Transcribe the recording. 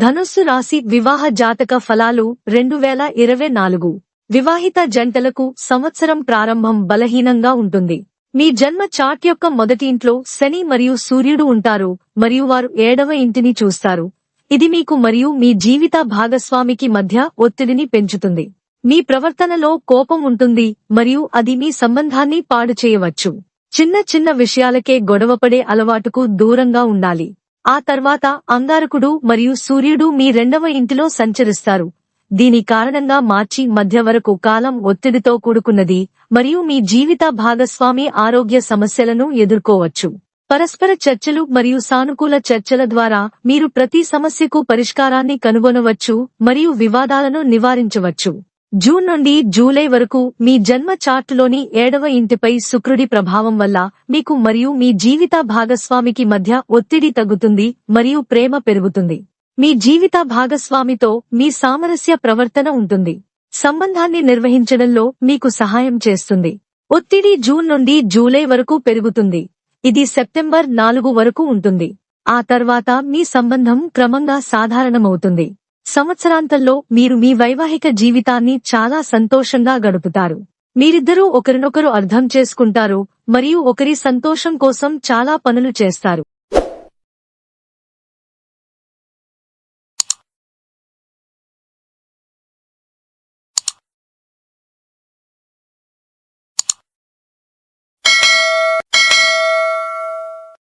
ధనుస్సు రాశి వివాహ జాతక ఫలాలు రెండు వేల ఇరవై నాలుగు. వివాహిత జంటలకు సంవత్సరం ప్రారంభం బలహీనంగా ఉంటుంది. మీ జన్మ చాట్ యొక్క మొదటి ఇంట్లో శని మరియు సూర్యుడు ఉంటారు మరియు వారు ఏడవ ఇంటిని చూస్తారు. ఇది మీకు మరియు మీ జీవిత భాగస్వామికి మధ్య ఒత్తిడిని పెంచుతుంది. మీ ప్రవర్తనలో కోపం ఉంటుంది మరియు అది మీ సంబంధాన్ని పాడు చేయవచ్చు. చిన్న చిన్న విషయాలకే గొడవపడే అలవాటుకు దూరంగా ఉండాలి. ఆ తర్వాత అంగారకుడు మరియు సూర్యుడు మీ రెండవ ఇంటిలో సంచరిస్తారు. దీని కారణంగా మార్చి మధ్య వరకు కాలం ఒత్తిడితో కూడుకున్నది మరియు మీ జీవిత భాగస్వామి ఆరోగ్య సమస్యలను ఎదుర్కోవచ్చు. పరస్పర చర్చలు మరియు సానుకూల చర్చల ద్వారా మీరు ప్రతి సమస్యకు పరిష్కారాన్ని కనుగొనవచ్చు మరియు వివాదాలను నివారించవచ్చు. జూన్ నుండి జూలై వరకు మీ జన్మ చార్టులోని ఏడవ ఇంటిపై శుక్రుడి ప్రభావం వల్ల మీకు మరియు మీ జీవిత భాగస్వామికి మధ్య ఒత్తిడి తగ్గుతుంది మరియు ప్రేమ పెరుగుతుంది. మీ జీవిత భాగస్వామితో మీ సామరస్య ప్రవర్తన ఉంటుంది. సంబంధాన్ని నిర్వహించడంలో మీకు సహాయం చేస్తుంది. ఒత్తిడి జూన్ నుండి జూలై వరకు పెరుగుతుంది. ఇది సెప్టెంబర్ నాలుగు వరకు ఉంటుంది. ఆ తర్వాత మీ సంబంధం క్రమంగా సాధారణమవుతుంది. సంవత్సరాంతంలో మీరు మీ వైవాహిక జీవితాన్ని చాలా సంతోషంగా గడుపుతారు. మీరిద్దరూ ఒకరినొకరు అర్థం చేసుకుంటారు మరియు ఒకరి సంతోషం కోసం చాలా పనులు చేస్తారు.